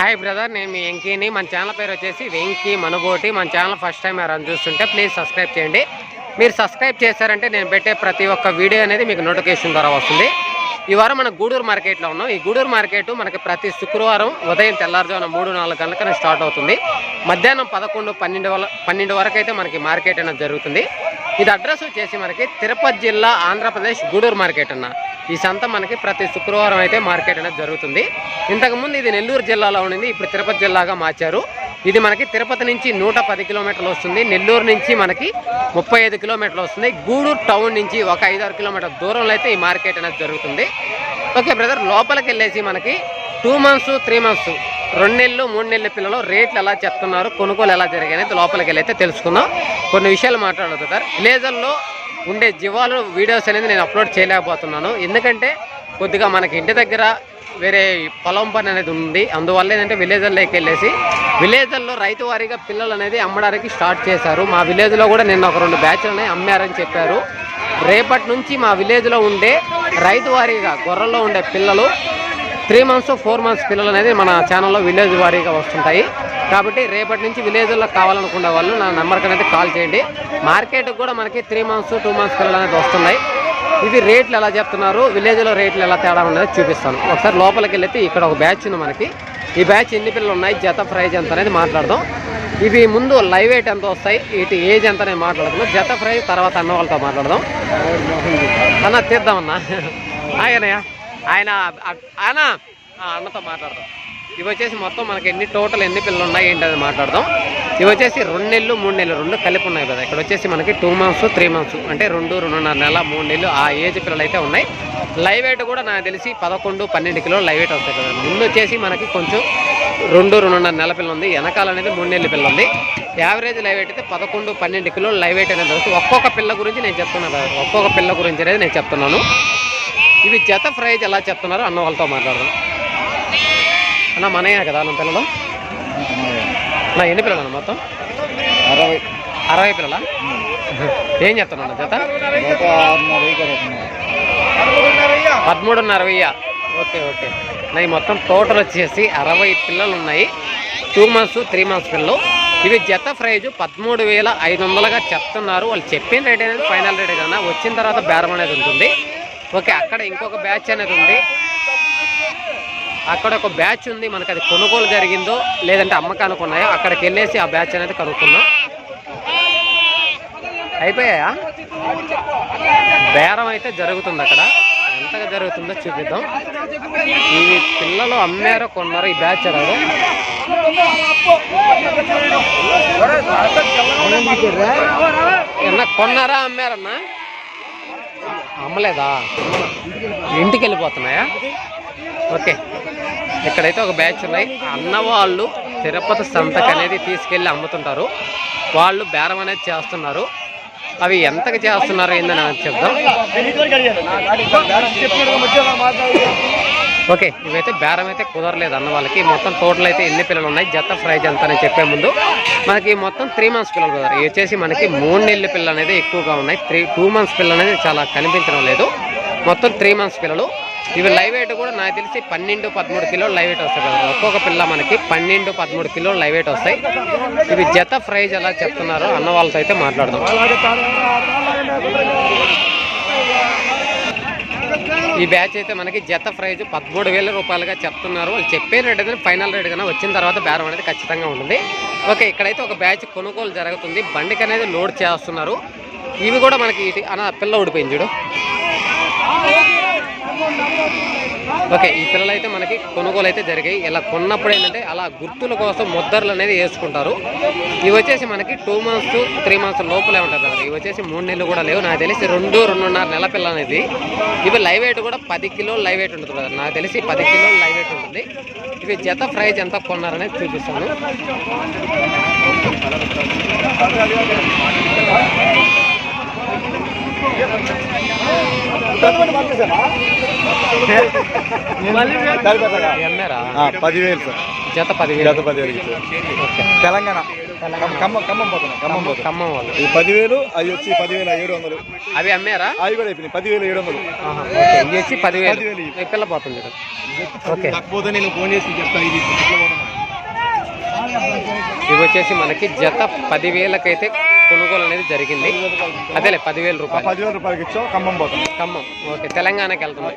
Hi brother నేను మీ వెంకీని. మన channel పేరు వచ్చేసి వెంకీ మనుబోటి. మన ఛానల్ ఫస్ట్ టైం ఎవరైనా చూస్తుంటే ప్లీజ్ సబ్స్క్రైబ్ చేయండి. మీరు సబ్స్క్రైబ్ చేశారంటే నేను పెట్టే ప్రతి ఒక్క వీడియో అనేది మీకు నోటిఫికేషన్ ద్వారా వస్తుంది. ఈ వారం మన గూడూరు మార్కెట్లో ఉన్నాం. ఈ గూడూరు మార్కెట్ మనకి ప్రతి శుక్రవారం ఉదయం తెల్లారుజామున మూడు నాలుగు గంటలకనే స్టార్ట్ అవుతుంది. మధ్యాహ్నం పదకొండు పన్నెండు పన్నెండు వరకు అయితే మనకి మార్కెట్ అనేది జరుగుతుంది. ఇది అడ్రస్ వచ్చేసి మనకి తిరుపతి జిల్లా ఆంధ్రప్రదేశ్ గూడూరు మార్కెట్ అన్న. ఈ సంత మనకి ప్రతి శుక్రవారం అయితే మార్కెట్ అనేది జరుగుతుంది. ఇంతకుముందు ఇది నెల్లూరు జిల్లాలో ఉండింది ఇప్పుడు తిరుపతి జిల్లాగా మార్చారు. ఇది మనకి తిరుపతి నుంచి నూట పది కిలోమీటర్లు వస్తుంది. నెల్లూరు నుంచి మనకి ముప్పై ఐదు కిలోమీటర్లు వస్తుంది. గూడూరు టౌన్ నుంచి ఒక ఐదారు కిలోమీటర్ దూరంలో అయితే ఈ మార్కెట్ అనేది జరుగుతుంది. ఓకే బ్రదర్ లోపలికి వెళ్ళేసి మనకి టూ మంత్స్ త్రీ మంత్స్ రెండు నెలలు మూడు నెలల పిల్లలు రేట్లు ఎలా చెప్తున్నారు కొనుగోలు ఎలా జరిగాయి లోపలికి వెళ్ళి అయితే తెలుసుకుందాం. కొన్ని విషయాలు మాట్లాడదు సార్ విలేజర్లో ఉండే జీవాలు వీడియోస్ అనేది నేను అప్లోడ్ చేయలేకపోతున్నాను. ఎందుకంటే కొద్దిగా మనకి ఇంటి దగ్గర వేరే పొలం పని అనేది ఉంది. అందువల్ల ఏంటంటే విలేజ్లోకి వెళ్ళేసి విలేజ్ల్లో రైతు వారీగా పిల్లలు అనేది అమ్మడానికి స్టార్ట్ చేశారు. మా విలేజ్లో కూడా నిన్న ఒక రెండు బ్యాచ్లు అమ్మారని చెప్పారు. రేపటి నుంచి మా విలేజ్లో ఉండే రైతు వారీగా గొర్రెల్లో ఉండే పిల్లలు త్రీ మంత్స్ ఫోర్ మంత్స్ పిల్లలు అనేది మన ఛానల్లో విలేజ్ వారీగా వస్తుంటాయి. కాబట్టి రేపటి నుంచి విలేజ్లో కావాలనుకునే వాళ్ళు నా నెంబర్కి అనేది కాల్ చేయండి. మార్కెట్కి కూడా మనకి త్రీ మంత్స్ టూ మంత్స్ పిల్లలు అనేది వస్తున్నాయి. ఇవి రేట్లు ఎలా చెప్తున్నారు? విలేజ్లో రేట్లు ఎలా తేడా ఉన్నది చూపిస్తాను. ఒకసారి లోపలికి వెళ్ళైతే ఇక్కడ ఒక బ్యాచ్ ఉంది మనకి. ఈ బ్యాచ్ ఎన్ని పిల్లలు ఉన్నాయి? జత ప్రైజ్ ఎంత అనేది మాట్లాడదాం. ఇవి ముందు లైవ్ ఎయిట్ ఎంత వస్తాయి? ఇటు ఏజ్ ఎంత అనేది మాట్లాడుతున్నాం జత ప్రైజ్ తర్వాత అన్న వాళ్ళతో మాట్లాడదాం. అన్న తీద్దామన్నా. ఆయనయ్య ఆయన ఆయన ఆ, అన్నతో మాట్లాడదాం. ఇవి వచ్చేసి మొత్తం మనకి ఎన్ని టోటల్ ఎన్ని పిల్లలు ఉన్నాయి ఏంటి అది మాట్లాడదాం. ఇవి వచ్చేసి రెండు నెలలు మూడు నెలలు రెండు కలిపి ఉన్నాయి కదా. ఇక్కడ వచ్చేసి మనకి టూ మంత్స్ త్రీ మంత్స్ అంటే రెండు రెండున్నర నెల మూడు నెలలు ఆ ఏజ్ పిల్లలు అయితే ఉన్నాయి. లైవ్ వెయిట్ కూడా నాకు తెలిసి పదకొండు పన్నెండు కిలోలు లైవ్ వెయిట్ వస్తాయి కదా. ముందు వచ్చేసి మనకి కొంచెం రెండు రెండున్నర నెల పిల్ల ఉంది. వెనకాల అనేది మూడు నెలల పిల్ల ఉంది. యావరేజ్ లైవ్ వెయిట్ అయితే పదకొండు పన్నెండు కిలోలు లైవ్ వెయిట్ అనేది వస్తుంది. ఒక్కొక్క పిల్ల గురించి నేను చెప్తున్నాను ఒక్కొక్క పిల్ల గురించి అనేది నేను చెప్తున్నాను. ఇవి జత ప్రైజ్ ఎలా చెప్తున్నారో అన్న వాళ్ళతో మాట్లాడదాం. అన్న మనయ్య కదా అన్న పిల్లలు? నా ఎన్ని పిల్లలు అన్న మొత్తం? అరవై. అరవై పిల్లల? ఏం జత? ఆరున్నర వెయ్యి కడుతున్నాయి. పదమూడున్నర వెయ్య? Okay okay. నా ఈ మొత్తం టోటల్ వచ్చేసి అరవై పిల్లలు ఉన్నాయి. టూ మంత్స్ త్రీ మంత్స్ పిల్లలు. ఇవి జత ప్రైజ్ పదమూడు వేల ఐదు వందలుగా చెప్తున్నారు. వాళ్ళు చెప్పిన రేట్ అనేది ఫైనల్ రేట్ కన్నా వచ్చిన తర్వాత బేరం అనేది ఉంటుంది. ఓకే అక్కడ ఇంకొక బ్యాచ్ అనేది ఉంది. అక్కడ ఒక బ్యాచ్ ఉంది మనకి అది కొనుగోలు జరిగిందో లేదంటే అమ్మకానికి ఉన్నాయో అక్కడికి వెళ్ళేసి ఆ బ్యాచ్ అనేది కనుక్కున్నాం. అయిపోయాయా? బేరం అయితే జరుగుతుంది అక్కడ. ఎంతగా జరుగుతుందో చూపిద్దాం. ఈ పిల్లలు అమ్మారో కొన్నారో ఈ బ్యాచ్ రాదు ఏమన్నా కొన్నారా అమ్మారన్నా? అమ్మలేదా? ఇంటికి వెళ్ళిపోతున్నాయా? ఓకే. ఇక్కడైతే ఒక బ్యాచ్ ఉన్నాయి. అన్నవాళ్ళు తిరుపతి సంతకి అనేది తీసుకెళ్ళి అమ్ముతుంటారు. వాళ్ళు బేరం అనేది చేస్తున్నారు. అవి ఎంతకు చేస్తున్నారు ఏందని అనేది చెప్దాం. ఓకే. ఇవైతే బేరం అయితే కుదరలేదు అన్న వాళ్ళకి. మొత్తం టోటల్ అయితే ఎన్ని పిల్లలు ఉన్నాయి? జత ప్రైజ్ ఎంత అని చెప్పే ముందు. మనకి మొత్తం త్రీ మంత్స్ పిల్లలు కుదరదు ఇవి వచ్చేసి మనకి మూడు నెలల పిల్లలు అనేది ఎక్కువగా ఉన్నాయి. త్రీ టూ మంత్స్ పిల్లలు అనేది చాలా కనిపించడం లేదు. మొత్తం త్రీ మంత్స్ పిల్లలు. ఇవి లైవ్ వెయిట్ కూడా నాకు తెలిసి పన్నెండు పదమూడు కిలోలు లైవ్ వెయిట్ వస్తాయి కదా ఒక్కొక్క పిల్ల మనకి పన్నెండు పదమూడు కిలోలు లైవ్ వెయిట్ వస్తాయి. ఇవి జత ప్రైజ్ ఎలా చెప్తున్నారో అన్న వాళ్ళతో అయితే మాట్లాడదాం. ఈ బ్యాచ్ అయితే మనకి జత ప్రైజ్ పదమూడు వేల రూపాయలుగా చెప్తున్నారు. వాళ్ళు చెప్పే రేట్ అయితే ఫైనల్ రేట్ కన్నా వచ్చిన తర్వాత బేరం అనేది ఖచ్చితంగా ఉంటుంది. ఓకే ఇక్కడైతే ఒక బ్యాచ్ కొనుగోలు జరుగుతుంది. బండికి అనేది లోడ్ చేస్తున్నారు. ఇవి కూడా మనకి ఇటు అన్న పిల్ల ఊడిపోయింది చూడు. ఓకే ఈ పిల్లలు అయితే మనకి కొనుగోలు అయితే జరిగాయి. ఇలా కొన్నప్పుడు ఏంటంటే అలా గుర్తుల కోసం ముద్దర్లు అనేది వేసుకుంటారు. ఇవి వచ్చేసి మనకి టూ మంత్స్ త్రీ మంత్స్ లోపలే ఉంటుంది కదా ఇవి వచ్చేసి మూడు నెలలు కూడా లేవు. నాకు తెలిసి రెండు రెండున్నర నెల పిల్ల అనేది. ఇవి లైవ్ వెయిట్ కూడా పది కిలోలు లైవ్ వెయిట్ ఉంటుంది కదా. నాకు తెలిసి పది కిలోలు లైవ్ వెయిట్ ఉంటుంది. ఇవి జత ప్రైజ్ ఎంత కొన్నారనేది చూపిస్తాను. పదివేలు సార్. జత పదివేలు. గత పదివేలు తెలంగాణ. ఖమ్మం ఖమ్మం పోతున్నా ఖమ్మం పోతున్నా. ఖమ్మం వాళ్ళు. ఇది పదివేలు అవి వచ్చి పదివేల ఏడు వందలు. అవి అమ్మారా? అవి కూడా అయిపోయినాయి. పదివేల ఏడు వందలు. ఇవి వచ్చి పదివేలు. ఈ పిల్ల పోతుంది ఓకే. కాకపోతే నేను ఫోన్ చేసి చెప్తా ఇది ఇవి వచ్చేసి మనకి జత పదివేలకైతే కొనుగోలు అనేది జరిగింది. అదేలే పదివేల రూపాయలు. పదివేల రూపాయలకి ఇచ్చాం ఖమ్మం పోతాం. ఖమ్మం. ఓకే తెలంగాణకి వెళ్తున్నాం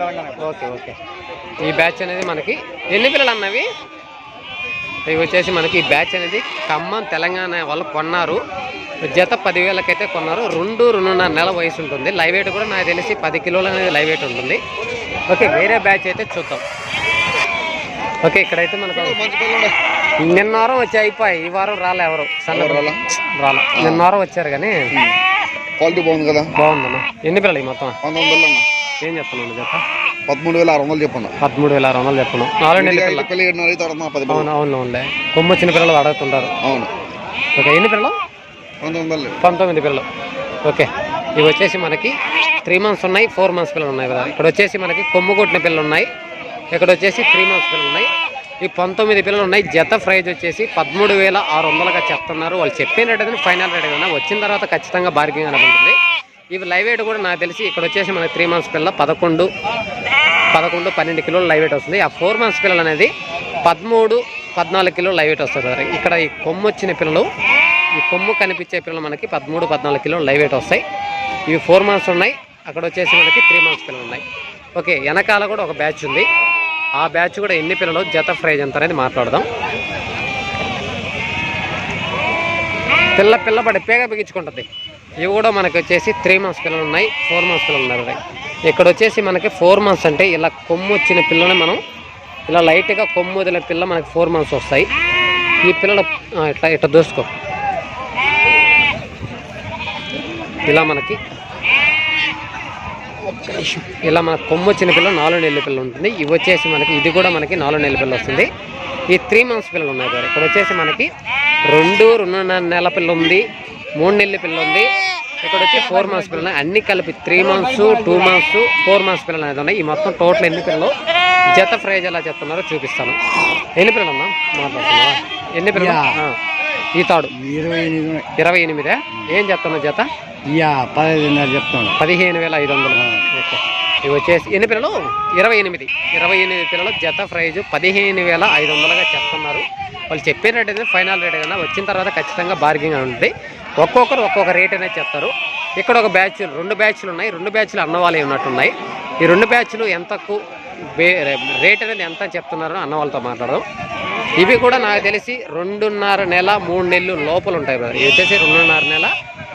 ఓకే ఓకే. ఈ బ్యాచ్ అనేది మనకి ఎన్ని పిల్లలు అన్నవి ఇవి వచ్చేసి మనకి ఈ బ్యాచ్ అనేది ఖమ్మం తెలంగాణ వాళ్ళు కొన్నారు. జత పదివేలకైతే కొన్నారు. రెండు రెండున్నర నెల వయసు ఉంటుంది. లైవ్ వెయిట్ కూడా నాకు తెలిసి పది కిలోలు అనేది లైవ్ వెయిట్ ఉంటుంది. ఓకే వేరే బ్యాచ్ అయితే చూద్దాం. ఓకే ఇక్కడైతే మనకు నిన్న వారం వచ్చి అయిపోయి ఈ వారం రాలే ఎవరు? సన్న రాలా? నిన్న వారం వచ్చారు కానీ క్వాలిటీ బాగుంది కదా? బాగుందన్న ఎన్ని పిల్లలు ఈ మొత్తం? ఏం చెప్తున్నాను జత పదమూడు వేల ఆరు వందలు చెప్పన్న. పదమూడు వేల ఆరు వందలు చెప్పను. నాలుగు నెలల పిల్లలు అవును అవును అవునులే కొమ్ము వచ్చిన పిల్లలు అడుగుతుంటారు అవును. ఓకే ఎన్ని పిల్లలు? పంతొమ్మిది పంతొమ్మిది పిల్లలు. ఓకే ఇవి వచ్చేసి మనకి త్రీ మంత్స్ ఉన్నాయి ఫోర్ మంత్స్ పిల్లలు ఉన్నాయి కదా. ఇక్కడ వచ్చేసి మనకి కొమ్ము కొట్టిన పిల్లలు ఉన్నాయి. ఇక్కడ వచ్చేసి త్రీ మంత్స్ పిల్లలు ఉన్నాయి. ఈ పంతొమ్మిది పిల్లలు ఉన్నాయి. జత ప్రైజ్ వచ్చేసి పదమూడు వేల ఆరు వందలుగా చెప్తున్నారు. వాళ్ళు చెప్పిన రేట్ అయితే ఫైనల్ రేట్ కదా వచ్చిన తర్వాత ఖచ్చితంగా బార్గింగ్ అనుకుంటుంది ఉంటుంది ఇవి లైవ్ వెయిట్ కూడా నాకు తెలిసి ఇక్కడ వచ్చేసి మనకి త్రీ మంత్స్ పిల్లలు పదకొండు పదకొండు పన్నెండు కిలోలు లైవ్ వెయిట్ వస్తుంది. ఆ ఫోర్ మంత్స్ పిల్లలు అనేది పదమూడు పద్నాలుగు కిలోలు లైవ్ వెయిట్ వస్తుంది ఇక్కడ ఈ కొమ్ము వచ్చిన పిల్లలు ఈ కొమ్ము కనిపించే పిల్లలు మనకి పదమూడు పద్నాలుగు కిలోలు లైవ్ వెయిట్ వస్తాయి. ఇవి ఫోర్ మంత్స్ ఉన్నాయి. అక్కడ వచ్చేసి మనకి త్రీ మంత్స్ పిల్లలు ఉన్నాయి. ఓకే వెనకాల కూడా ఒక బ్యాచ్ ఉంది. ఆ బ్యాచ్ కూడా ఎన్ని పిల్లలు? జత ప్రైజ్ ఎంత అనేది మాట్లాడదాం. పిల్ల పిల్ల పడి పేగ బిగించుకుంటుంది. ఇవి కూడా మనకి వచ్చేసి త్రీ మంత్స్ పిల్లలు ఉన్నాయి ఫోర్ మంత్స్ పిల్లలు ఉన్నాయి ఇక్కడ వచ్చేసి మనకి ఫోర్ మంత్స్ అంటే ఇలా కొమ్ము వచ్చిన పిల్లని మనం ఇలా లైట్గా కొమ్ము వదిలే పిల్ల మనకి ఫోర్ మంత్స్ వస్తాయి. ఈ పిల్లలు ఇట్లా ఇట్లా దూసుకో. ఇలా మనకి ఇలా మన కొమ్ము వచ్చిన పిల్ల నాలుగు నెలల పిల్ల ఉంటుంది. ఇవి వచ్చేసి మనకి ఇది కూడా మనకి నాలుగు నెలల పిల్ల వస్తుంది. ఈ త్రీ మంత్స్ పిల్లలు ఉన్నాయి కదా ఇక్కడ వచ్చేసి మనకి రెండు రెండున్నర నెలల పిల్ల ఉంది మూడు నెలల పిల్ల ఉంది. ఇక్కడ వచ్చి ఫోర్ మంత్స్ పిల్లలు అన్ని కలిపి three months two months four months పిల్లలు అనేది ఉన్నాయి. ఈ మొత్తం టోటల్ ఎన్ని పిల్లలు? జత ప్రైజ్ ఎలా చెప్తున్నారో చూపిస్తాను. ఎన్ని పిల్లలు అమ్మా మాట్లాడుతున్నావా? ఎన్ని పిల్లలు. ఈ తాడు? ఇరవై ఎనిమిది ఇరవై ఎనిమిదా? ఏం చెప్తున్నావు జత? చెప్తాను పదిహేను వేల ఐదు వందలు. ఇవి వచ్చేసి ఎన్ని పిల్లలు? ఇరవై ఎనిమిది. ఇరవై ఎనిమిది పిల్లలు జత ప్రైజు పదిహేను వేల ఐదు వందలుగా చెప్తున్నారు. వాళ్ళు చెప్పే రేట్ అయితే ఫైనల్ రేట్ కన్నా వచ్చిన తర్వాత ఖచ్చితంగా బార్గింగ్ ఉంటుంది. ఒక్కొక్కరు ఒక్కొక్క రేట్ అనేది చెప్తారు. ఇక్కడ ఒక బ్యాచ్ రెండు బ్యాచ్లు ఉన్నాయి. రెండు బ్యాచ్లు అన్నవాళ్ళే ఉన్నట్టున్నాయి. ఈ రెండు బ్యాచ్లు ఎంతకు బే రేట్ అనేది ఎంత చెప్తున్నారో అన్నవాళ్ళతో మాట్లాడడం ఇవి కూడా నాకు తెలిసి రెండున్నర నెల మూడు నెలలు లోపల ఉంటాయి బ్రదర్ ఇవి వచ్చేసి రెండున్నర నెల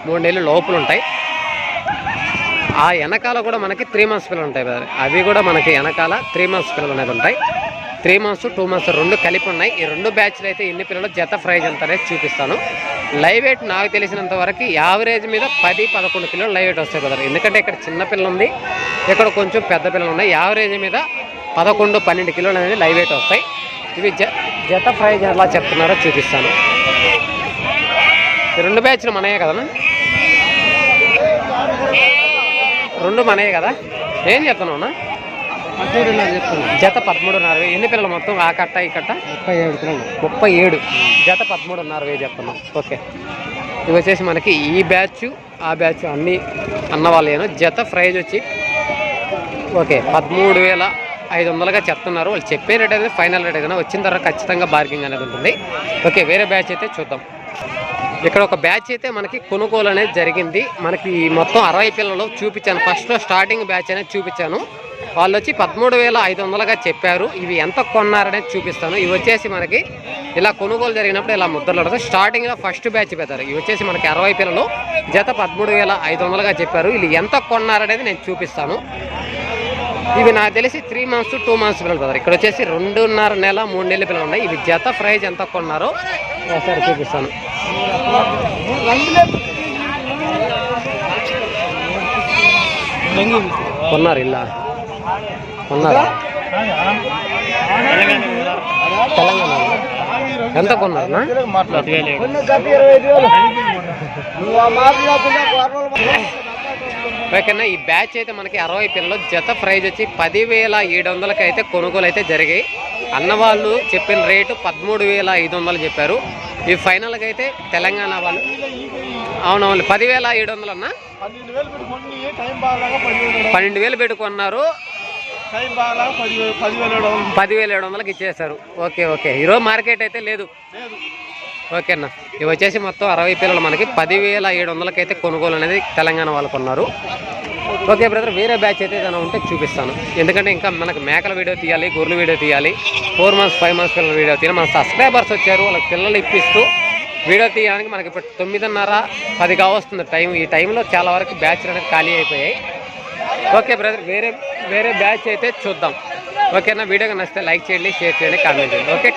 మూడు నెలలు లోపల ఉంటాయి. ఆ వెనకాల కూడా మనకి త్రీ మంత్స్ పిల్లలు ఉంటాయి బ్రదర్ అవి కూడా మనకి వెనకాల త్రీ మంత్స్ పిల్లలు అనేది ఉంటాయి. త్రీ మంత్స్ టూ మంత్స్ రెండు కలిపి ఉన్నాయి. ఈ రెండు బ్యాచ్లు అయితే ఎన్ని పిల్లలు? జత ప్రైజ్ ఎంత అనేది చూపిస్తాను. లైవ్ వెయిట్ నాకు తెలిసినంత వరకు యావరేజ్ మీద పది పదకొండు కిలోలు లైవ్ వెయిట్ వస్తాయి బ్రదర్ ఎందుకంటే ఇక్కడ చిన్న పిల్ల ఉంది ఇక్కడ కొంచెం పెద్ద పిల్లలు ఉన్నాయి. యావరేజ్ మీద పదకొండు పన్నెండు కిలోలు అనేది లైవ్ వెయిట్ వస్తాయి. ఇవి జ జత ప్రైజ్ ఎలా చెప్తున్నారో చూపిస్తాను. ఈ రెండు బ్యాచ్లు మనయే కదా రెండు మనయే కదా? ఏం చెప్తున్నావునా పద్దెనిమిదిన్నర చెప్తాను జత పదమూడున్నర ఎన్ని పిల్లలు మొత్తం ఆ కట్ట ఈ కట్ట? ముప్పై ఏడు పిల్లలు. ముప్పై ఏడు. జత పదమూడున్నర వెయ్యి చెప్తున్నాం ఓకే. ఇవి వచ్చేసి మనకి ఈ బ్యాచ్ ఆ బ్యాచ్ అన్ని అన్న వాళ్ళేను? జత ప్రైజ్ వచ్చి ఓకే పదమూడు వేల ఐదు వందలుగా చెప్తున్నారు. వాళ్ళు చెప్పే రేట్ అనేది ఫైనల్ రేట్ ఏదైనా వచ్చిన తర్వాత ఖచ్చితంగా బార్గింగ్ అనేది ఉంటుంది. ఓకే వేరే బ్యాచ్ అయితే చూద్దాం. ఇక్కడ ఒక బ్యాచ్ అయితే మనకి కొనుగోలు అనేది జరిగింది. మనకి ఈ మొత్తం అరవై పిల్లలు చూపించాను. ఫస్ట్లో స్టార్టింగ్ బ్యాచ్ అనేది చూపించాను. వాళ్ళు వచ్చి పదమూడు వేల ఐదు వందలుగా చెప్పారు. ఇవి ఎంత కొన్నారనేది చూపిస్తాను. ఇవి వచ్చేసి మనకి ఇలా కొనుగోలు జరిగినప్పుడు ఇలా ముద్దలు పడతాయి స్టార్టింగ్లో ఫస్ట్ బ్యాచ్ పెడతారు. ఇవి వచ్చేసి మనకి అరవై పిల్లలు జత పదమూడు వేల ఐదు వందలుగా చెప్పారు. వీళ్ళు ఎంత కొన్నారనేది నేను చూపిస్తాను. ఇవి నాకు తెలిసి త్రీ మంత్స్ టూ మంత్స్ పిల్లలు పెడతారు. ఇక్కడ వచ్చేసి రెండున్నర నెల మూడు నెలల పిల్లలు ఉన్నాయి. ఇవి జత ప్రైజ్ ఎంత కొన్నారో ఒకసారి చూపిస్తాను. కొన్నారు ఇలా ఉన్నారా తెలంగాణ ఎంత కొన్నారు ఓకేనా ఈ బ్యాచ్ అయితే మనకి అరవై పిల్లలు జత ప్రైజ్ వచ్చి పదివేల ఏడు వందలకి అయితే కొనుగోలు అయితే జరిగాయి. అన్నవాళ్ళు చెప్పిన రేటు పదమూడు వేల ఐదు వందలు చెప్పారు. ఈ ఫైనల్గా అయితే తెలంగాణ వాళ్ళు అవునవును పదివేల ఏడు వందలు అన్న? పన్నెండు వేలు పెట్టుకున్నారు. పదివేలు ఏడు వందలకి ఇచ్చేసారు ఓకే ఓకే. ఈరోజు మార్కెట్ అయితే లేదు. ఓకేనా ఇవి వచ్చేసి మొత్తం అరవై పిల్లలు మనకి. పదివేల ఏడు వందలకైతే కొనుగోలు అనేది తెలంగాణ వాళ్ళకు ఉన్నారు ఓకే బ్రదర్ వేరే బ్యాచ్ అయితే ఏదైనా ఉంటే చూపిస్తాను. ఎందుకంటే ఇంకా మనకు మేకల వీడియో తీయాలి గొర్రెల వీడియో తీయాలి ఫోర్ మంత్స్ ఫైవ్ మంత్స్ పిల్లల వీడియో తీయాలి. మన సబ్స్క్రైబర్స్ వచ్చారు వాళ్ళకి పిల్లలు ఇప్పిస్తూ వీడియో తీయడానికి మనకి ఇప్పుడు తొమ్మిదిన్నర పది కావస్తుంది టైం. ఈ టైంలో చాలా వరకు బ్యాచ్లు అనేది ఖాళీ అయిపోయాయి. ఓకే బ్రదర్ వేరే వేరే బ్యాచ్ అయితే చూద్దాం. ఓకేనా వీడియోగా నచ్చితే లైక్ చేయండి షేర్ చేయండి కామెంట్ చేయండి. ఓకే